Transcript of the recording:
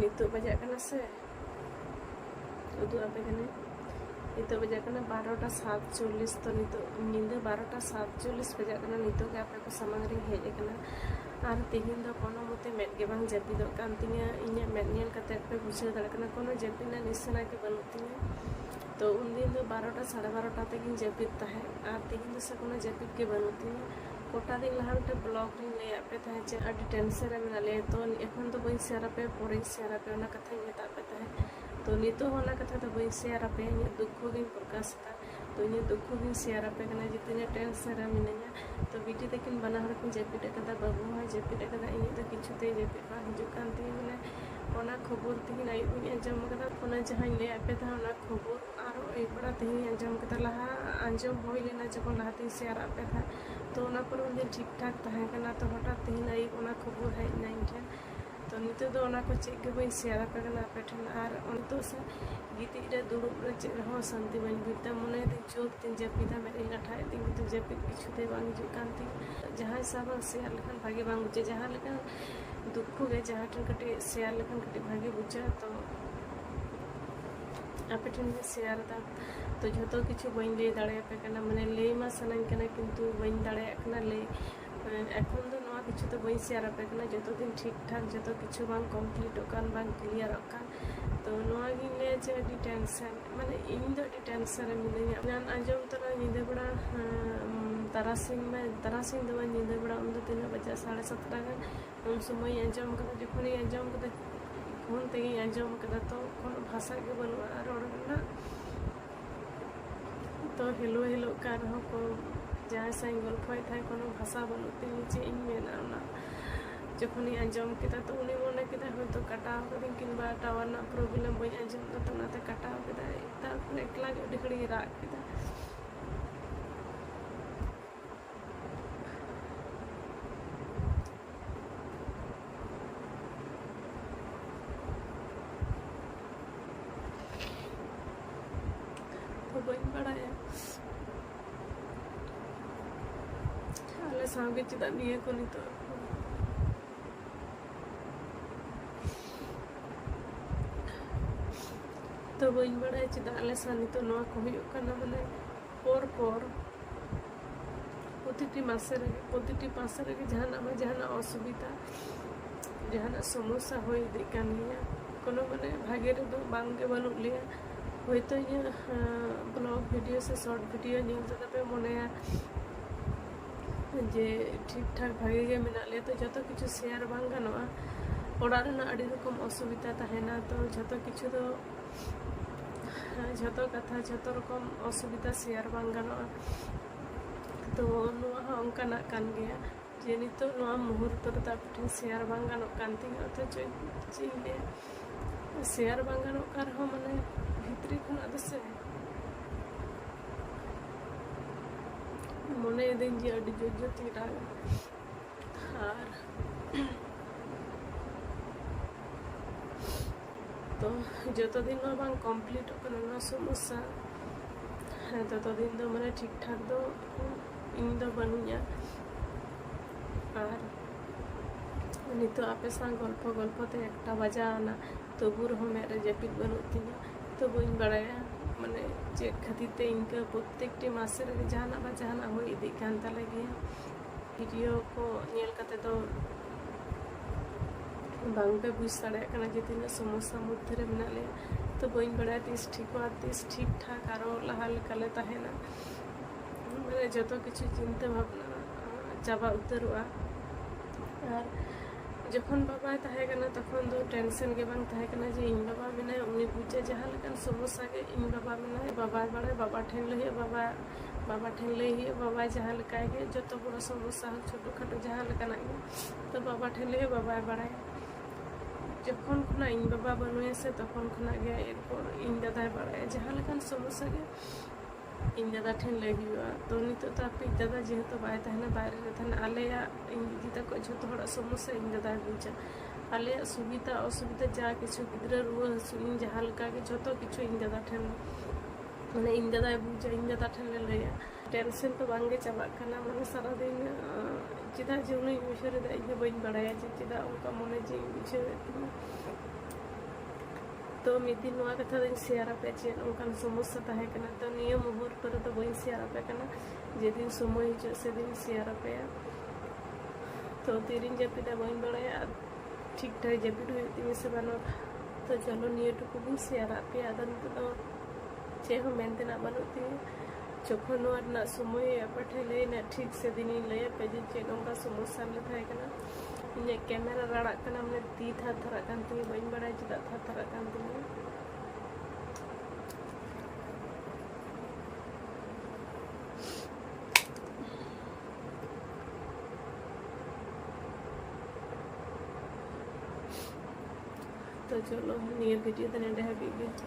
নিত্য বাজে এখানে আছে? শুধু এখানে। নিতে হবে যেখানে বারোটা সাতচল্লিশ তো নিত নিন্দে বারোটা সাতচল্লিশ পে যেখানে নিতকে আপনাকে সামগ্রী হেজ এখানে। আর তিহিন দো কোনো মতে মেদ গে বাং জাপিদ কারণ তিনি ইঞ্জা মেদ নিয়ে কাতে বুঝে দাঁড়ানো কোনো জাপি না, নিশ্চয় নাকি বানুক তিনি तो उन दिन तो बारोटा साढ़े बारोटा तक जपीद तहे और तेज़ी सकना जपीद के बनती गोटा दिन लहा मिट्टे ब्लग लैपे जे अभी टेंशन मेना ले। तो एखन तो बी शेयरपे पर शेयरपे कथा मेतापे तहे तो नितना तो कथा तो बी शेयरपे दुख गिन प्रकाशता तो इन दुख गिन शेयरपे जितना टेंशन मिनाᱧᱟ तो बीटी तक बना हर जपीद बाबू हाँ जपीद इन तो किचुते जपीद बा हजूकान तीन मैंने खबर तीन आयुब आज़म जहाँ लैपे खबर ᱨᱮ ᱢᱤᱱᱟᱹᱧᱟ ᱛᱚ ᱵᱤᱴᱤ ᱛᱟᱹᱠᱤᱱ ᱵᱟᱱᱟ ᱦᱚᱲ ᱠᱤᱱ ᱡᱟᱹᱯᱤᱫ ᱟᱠᱟᱫᱟ ᱵᱟᱹᱵᱩ ᱦᱚᱸᱭ ᱡᱟᱹᱯᱤᱫ ᱟᱠᱟᱫᱟ ᱤᱧᱟᱹᱜ ᱫᱚ ᱠᱤᱪᱷᱩᱛᱮ ᱡᱟᱹᱯᱤᱫ ᱵᱟᱝ ᱦᱤᱡᱩᱜ ᱠᱟᱱ ᱛᱤᱧᱟᱹ ᱢᱟᱱᱮ ᱚᱱᱟ ᱠᱷᱚᱵᱚᱨ ᱛᱮᱦᱮᱧ ᱟᱹᱭᱩᱵ ᱤᱧ ᱟᱸᱡᱚᱢ ᱟᱠᱟᱫᱟ ᱚᱱᱟ ᱡᱟᱦᱟᱸᱧ ᱞᱟᱹᱭᱟᱫ ᱯᱮ ᱛᱟᱦᱮᱸᱫ ᱚᱱᱟ ᱠᱷᱚᱵᱚᱨ ᱟᱨᱚ ᱟᱹᱭᱩᱵ ᱵᱮᱲᱟ ᱛᱮᱦᱮᱧ ᱟᱸᱡᱚᱢ ᱠᱮᱫᱟ ᱞᱟᱦᱟ ᱟᱸᱡᱚᱢ ᱦᱩᱭ ᱞᱮᱱᱟ ᱡᱚᱠᱷᱚᱱ ᱞᱟᱦᱟᱛᱮᱧ ᱥᱮᱭᱟᱨᱟᱫ ᱯᱮ ᱛᱟᱦᱮᱸᱫ ᱛᱚ ᱚᱱᱟ ᱯᱚᱨᱮ ᱩᱱᱫᱤᱱ ᱴᱷᱤᱠ ᱴᱷᱟᱠ ᱛᱟᱦᱮᱸ ᱠᱟᱱᱟ ᱛᱚ ᱦᱚᱴᱟᱛ ᱛᱮᱦᱮᱧ ᱟᱹᱭᱩᱵ ᱚᱱᱟ ᱠᱷᱚᱵᱚᱨ ᱦᱮᱡ ᱮᱱᱟ ᱤᱧ ᱴᱷᱮᱱ ᱛᱚ ᱱᱤᱛᱚᱜ ᱫᱚ ᱚᱱᱟ ᱠᱚ ᱪᱮᱫ ᱜᱮ ᱵᱟᱹᱧ ᱥᱮᱭᱟᱨ ᱟᱯᱮ ᱠᱟᱱᱟ ᱟᱯᱮ ᱴᱷᱮᱱ ᱟᱨ ᱱᱤᱛᱚᱜ ᱥᱮ ᱜᱤᱛᱤᱡ ᱨᱮ ᱫᱩᱲᱩᱵ ᱨᱮ ᱪᱮᱫ ᱨᱮᱦᱚᱸ ᱥᱟᱱᱛᱤ ᱵᱟᱹᱧ ᱵᱩᱡᱽᱫᱟ ᱢᱚᱱᱮᱭᱮᱫᱟᱹᱧ ᱪᱳᱠ ᱛᱤᱧ ᱡᱟᱹᱯᱤᱫᱟ ᱢᱮᱫ ᱤᱧ ᱞᱟᱴᱷᱟᱭᱮᱫ ᱛᱤᱧ ᱠᱤᱱᱛᱩ ᱡᱟᱹᱯᱤᱫ ᱠᱤᱪᱷᱩᱛᱮ ᱵᱟᱝ ᱦᱤᱡᱩᱜ ᱠᱟᱱ ᱛᱤᱧ ᱡᱟᱦᱟᱸᱭ ᱥᱟᱶ ᱵᱟᱝ ᱥᱮᱭᱟᱨ ᱞᱮᱠᱷᱟᱱ ᱵᱷᱟᱜᱮ ᱵᱟᱝ ᱵᱩᱡᱷᱟᱹᱜᱼᱟ ᱡᱟᱦᱟᱸ ᱞᱮᱠᱟ ᱫᱩᱠᱠᱷᱚ ᱜᱮ ᱡᱟᱦᱟᱸ ᱴᱷᱮᱱ ᱠᱟᱹᱴᱤᱡ ᱥᱮᱭᱟᱨ ᱞᱮᱠᱷᱟᱱ ᱠᱟᱹᱴᱤᱡ ᱵᱷᱟᱜᱮ ᱵᱩᱡᱷᱟᱹᱜᱼᱟ ᱛᱚ ᱟᱯᱮ ᱴᱷᱮᱱ ᱜᱮ ᱥᱮᱭᱟᱨ ᱮᱫᱟ ᱛᱚ ᱡᱷᱚᱛᱚ ᱠᱤᱪᱷᱩ ᱵᱟᱹᱧ ᱞᱟᱹᱭ ᱫᱟᱲᱮᱭᱟᱯᱮ ᱠᱟᱱᱟ ᱢᱟᱱᱮ ᱞᱟᱹᱭ ᱢᱟ ᱥᱟᱱᱟᱧ ᱠᱟᱱᱟ ᱠᱤᱱᱛᱩ ᱵᱟᱹᱧ ᱫᱟᱲᱮᱭᱟᱜ ᱠᱟᱱᱟ ᱞᱟᱹᱭ ᱮᱠᱷᱚᱱ ᱫᱚ ᱱᱚᱣᱟ ᱠᱤᱪᱷᱩ ᱫᱚ ᱵᱟᱹᱧ ᱥᱮᱭᱟᱨ ᱟᱯᱮ ᱠᱟᱱᱟ ᱡᱚᱛᱚ ᱫᱤᱱ ᱴᱷᱤᱠ ᱴᱷᱟᱠ ᱡᱚᱛᱚ ᱠᱤᱪᱷᱩ ᱵᱟᱝ ᱠᱚᱢᱯᱞᱤᱴᱚᱜ ᱠᱟᱱ ᱵᱟᱝ ᱠᱞᱤᱭᱟᱨᱚᱜ ᱠᱟᱱ ᱛᱚ ᱱᱚᱣᱟᱜᱤᱧ ᱞᱟᱹᱭᱟ ᱡᱮ ᱟᱹᱰᱤ ᱴᱮᱱᱥᱮᱱ ᱢᱟᱱᱮ ᱤᱧ ᱫᱚ ᱟᱹᱰᱤ ᱴᱮᱱᱥᱮᱱ ᱨᱮ ᱢᱤᱱᱟᱹᱧᱟ ᱚᱱᱟ ᱟᱸᱡᱚᱢ ᱛᱚᱨᱟ ᱧᱤᱫᱟᱹ ᱵᱮᱲᱟ ᱛᱟᱨᱟᱥᱤᱧ ᱢᱮ ᱛᱟᱨᱟᱥᱤᱧ ᱫᱚ ᱵᱟᱝ ᱧᱤᱫᱟᱹ ᱵᱮᱲᱟ ᱩᱱᱫᱚ ᱛᱤᱱᱟᱹᱜ ᱵᱟᱡᱟᱜ ᱥᱟᱲᱮ ᱥᱟᱛᱴᱟ ᱜᱟᱱ ᱩᱱ ᱥᱚᱢᱚᱭᱤᱧ ᱟᱸᱡᱚᱢ ᱠᱟᱫᱟ ᱡᱚᱠᱷᱚᱱᱤᱧ ᱟᱸᱡᱚᱢ ᱠᱟᱫᱟ ᱯᱷᱳᱱ ᱛᱮᱜᱮᱧ ᱟᱸᱡᱚᱢ ᱠᱟᱫᱟ ᱛᱚ কোনো ভাষাকে ಬಲ್ವಾರೋಡನ್ನ তো হেলো হেলো কার হকো যার সঙ্গে গল্প হয় থাকে কোনো ভাষা বলতে নিচে ইং মেনা যখনই আঁজম কেতা তো উনি মনে কেতা হয়তো কাটাও করেন কিংবা টাওয়ার না প্রবলেম বই আঁজম তো ওনাতে কাটাও কেতা তারপরে একলা আᱹᱰᱤ ঘড়ি রাগ কেতা কই বেড়ায় তাহলে স্বামীকে চিতা বিয়ে করি তো ᱛᱚ ᱵᱟᱹᱧ ᱵᱟᱲᱟᱭ ᱪᱮᱫᱟᱜ ᱟᱞᱮ ᱥᱟᱶ ᱱᱤᱛᱚᱜ ᱱᱚᱣᱟ ᱠᱚ ᱦᱩᱭᱩᱜ ᱠᱟᱱᱟ ᱢᱟᱱᱮ ᱯᱚᱨ ᱯᱚᱨ প্রতিটি মাসে রেগে প্রতিটি মাসে রেগে জাহান আমার জাহান অসুবিধা জাহান সমস্যা হয়ে দিকান গিয়া কোনো মানে ভাগের দো বাংকে বানুক লিয়া वही तो ये ब्लॉग वीडियो से शॉर्ट वीडियो नहीं होता तब मन ᱡᱮ ᱴᱷᱤᱠ ᱴᱷᱟᱠ ᱵᱷᱟᱜᱮ ᱜᱮ ᱢᱮᱱᱟᱜ ᱞᱮᱭᱟ ᱛᱚ ᱡᱚᱛᱚ ᱠᱤᱪᱷᱩ ᱥᱮᱭᱟᱨ ᱵᱟᱝ ᱜᱟᱱᱚᱜᱼᱟ ᱚᱲᱟᱜ ᱨᱮᱱᱟᱜ ᱟᱹᱰᱤ ᱨᱚᱠᱚᱢ ᱚᱥᱩᱵᱤᱫᱟ ᱛᱟᱦᱮᱱᱟ ᱛᱚ ᱡᱚᱛᱚ ᱠᱤᱪᱷᱩ ᱫᱚ ᱡᱚᱛᱚ ᱠᱟᱛᱷᱟ ᱡᱚᱛᱚ ᱨᱚᱠᱚᱢ ᱚᱥᱩᱵᱤᱫᱟ ᱥᱮᱭᱟᱨ ᱵᱟᱝ ᱜᱟᱱᱚᱜᱼᱟ ᱛᱚ ᱱᱚᱣᱟ ᱦᱚᱸ ᱚᱱᱠᱟᱱᱟᱜ ᱠᱟᱱ ᱜᱮᱭᱟ ᱡᱮ ᱱᱤᱛᱚᱜ ᱱᱚᱣᱟ ᱢᱩᱦᱩᱨᱛᱚ ᱨᱮᱫᱚ ᱟᱯᱮ ᱴᱷᱮᱱ ᱥᱮᱭᱟᱨ ᱵᱟᱝ ᱜᱟᱱᱚᱜ ᱠᱟᱱ ᱛᱤᱧᱟᱹ ᱚᱛᱷᱚᱪᱚ ᱪᱮᱫ ᱤᱧ ᱞᱟᱹᱭᱟ ᱥᱮᱭᱟᱨ ᱵᱟᱝ ᱜᱟᱱᱚᱜ ᱠᱟᱱ ᱨᱮᱦᱚᱸ ᱢᱟᱱᱮ ভিতরে কোনো আছে মনে দিন যে আড্ডি জোর জোর থেকে টাকা আর তো যতদিন আমার কমপ্লিট কোনো সমস্যা হ্যাঁ ততদিন তো মানে ঠিকঠাক তো ইনি তো বানিয়া আর উনি তো আপে সাং গল্প গল্পতে একটা বাজা আনা তবু রহমের জেপিক বানুতিনা তো বইন বাড়ায় মানে যে খাতিতে ইনকা প্রত্যেকটি মাসের আগে জাহানা বা জাহানা হয়ে ইদি কান্তা লাগিয়ে। ভিডিও কো নিয়েল কাতে তো বাংপে বুঝ সাড়ে কানা যে তিনটা সমস্যা মধ্যে রে মেনালে তো বইন বাড়ায় তিস ঠিক আর তিস ঠিকঠাক আরও লাহাল কালে তাহেনা মানে যত কিছু চিন্তা ভাবনা চাপা উত্তরুয়া আর ᱡᱚᱠᱷᱚᱱ ᱵᱟᱵᱟᱭ ᱛᱟᱦᱮᱸ ᱠᱟᱱᱟ ᱛᱚᱠᱷᱚᱱ ᱫᱚ ᱴᱮᱱᱥᱮᱱ ᱜᱮ ᱵᱟᱝ ᱛᱟᱦᱮᱸ ᱠᱟᱱᱟ ᱡᱮ ᱤᱧ ᱵᱟᱵᱟ ᱢᱮᱱᱟᱭ ᱩᱱᱤ ᱵᱩᱡᱟ ᱡᱟᱦᱟᱸ ᱞᱮᱠᱟᱱ ᱥᱚᱢᱚᱥᱥᱟ ᱜᱮ ᱤᱧ ᱵᱟᱵᱟ ᱢᱮᱱᱟᱭ ᱵᱟᱵᱟᱭ ᱵᱟᱲᱟᱭ ᱵᱟᱵᱟ ᱴᱷᱮᱱ ᱞᱟᱹᱭ ᱦᱩᱭᱩᱜᱼᱟ ᱵᱟᱵᱟ বাবা ঠেনলেই হয়ে বাবা যাহা লেখায় গে যত বড় সমস্যা হোক ছোটোখাটো যাহা লেখানায় গে তো বাবা ঠেনলেই বাবায় বাড়ায় যখন খুনা ইন বাবা বানুয়েছে তখন খুনা গে এরপর ইন দাদায় বাড়ায় যাহা লেখান সমস্যা গে ᱤᱧ ᱫᱟᱫᱟ ᱴᱷᱮᱱ ᱞᱟᱹᱭ ᱦᱩᱭᱩᱜᱼᱟ ᱛᱚ ᱱᱤᱛᱚᱜ ᱫᱚ ᱟᱯᱮ ᱫᱟᱫᱟ ᱡᱮᱦᱮᱛᱩ ᱵᱟᱭ ᱛᱟᱦᱮᱱᱟ ᱵᱟᱭᱨᱮ ᱨᱮ ᱛᱟᱦᱮᱱᱟ ᱟᱞᱮᱭᱟᱜ ᱤᱧ ᱫᱤᱫᱤ ᱛᱟᱠᱚ ᱡᱷᱚᱛᱚ ᱦᱚᱲᱟᱜ ᱥᱚᱢᱚᱥᱥᱟ ᱤᱧ ᱫᱟᱫᱟᱭ ᱵᱩᱡᱟ ᱟᱞᱮᱭᱟᱜ ᱥᱩᱵᱤᱫᱟ ᱚᱥᱩᱵᱤᱫᱟ ᱡᱟ ᱠᱤᱪᱷᱩ ᱜᱤᱫᱽᱨᱟᱹ ᱨᱩᱣᱟᱹ ᱦᱟᱹᱥᱩ ᱤᱧ ᱡᱟᱦᱟᱸ ᱞᱮᱠᱟ ᱜᱮ ᱡᱷᱚᱛᱚ ᱠᱤᱪᱷᱩ ᱤᱧ ᱫᱟᱫᱟ ᱴᱷᱮᱱ ᱢᱟᱱᱮ ᱤᱧ ᱫᱟᱫᱟᱭ ᱵᱩᱡᱟ ᱤᱧ ᱫᱟᱫᱟ ᱴᱷᱮᱱ ᱞᱮ ᱞᱟᱹᱭᱟ ᱴᱮᱱᱥᱮᱱ ᱫᱚ ᱵᱟᱝᱜᱮ ᱪᱟᱵᱟᱜ ᱠᱟᱱᱟ ᱢᱟᱱᱮ ᱥᱟᱨᱟᱫᱤᱱ ᱪᱮᱫᱟᱜ ᱡᱮ ᱩᱱᱤᱧ ᱩᱭᱦᱟᱹᱨᱮᱫᱟ ᱤᱧ ᱦᱚᱸ ᱵᱟᱹᱧ ᱵᱟᱲᱟᱭᱟ ᱡᱮ ᱪᱮᱫᱟᱜ ᱚᱱᱠᱟ ᱢᱚᱱᱮ ᱡᱮ ᱤᱧ ᱵᱩᱡᱷᱟᱹᱣᱮᱫ ᱛᱤᱧᱟ ᱛᱚ ᱢᱤᱫ ᱫᱤᱱ ᱱᱚᱣᱟ ᱠᱟᱛᱷᱟ ᱫᱚᱧ ᱥᱮᱭᱟᱨ ᱟᱯᱮ ᱪᱮᱫ ᱚᱱᱠᱟᱱ ᱥᱚᱢᱚᱥᱥᱟ ᱛᱟᱦᱮᱸ ᱠᱟᱱᱟ ᱛᱚ ᱱᱤᱭᱟᱹ ᱢᱩᱦᱩᱨ ᱠᱚᱨᱮ ᱫᱚ ᱵᱟᱹᱧ ᱥᱮᱭᱟᱨ ᱟᱯᱮ ᱠᱟᱱᱟ ᱡᱮᱫᱤᱱ ᱥᱚᱢᱚᱭ ᱦᱤᱡᱩᱜ ᱥᱮᱫᱤᱱ ᱥᱮᱭᱟᱨ ᱟᱯᱮᱭᱟ ᱛᱚ ᱛᱤᱨᱤᱧ ᱡᱟᱹᱯᱤᱫᱟ ᱵᱟᱹᱧ ᱵᱟᱲᱟᱭᱟ ᱴᱷᱤᱠ ᱴᱷᱟᱠ ᱡᱟᱹᱯᱤᱫ ᱦᱩᱭᱩᱜ ᱛᱤᱧᱟᱹ ᱥᱮ ᱵᱟᱝ ᱛᱚ ᱪᱚᱞᱚ ᱱᱤᱭᱟᱹ ᱴᱩᱠᱩ ᱜᱤᱧ ᱥᱮᱭᱟᱨᱟᱜ ᱯᱮᱭᱟ ᱟᱫᱚ ᱱᱤᱛᱚᱜ ᱫᱚ ᱪᱮᱫ ᱦᱚᱸ ᱢᱮᱱᱛᱮᱱᱟᱜ ᱵᱟᱹᱱᱩᱜ ᱛᱤᱧᱟᱹ जखन समय एपटे लेना ठीक से दिन लैपे जे चेक समस्या थाना इंजे कैमेरा रड़ा मैं ती थर थर बी बड़ा चेदा थर थर तीन तो चलो नियर वीडियो तो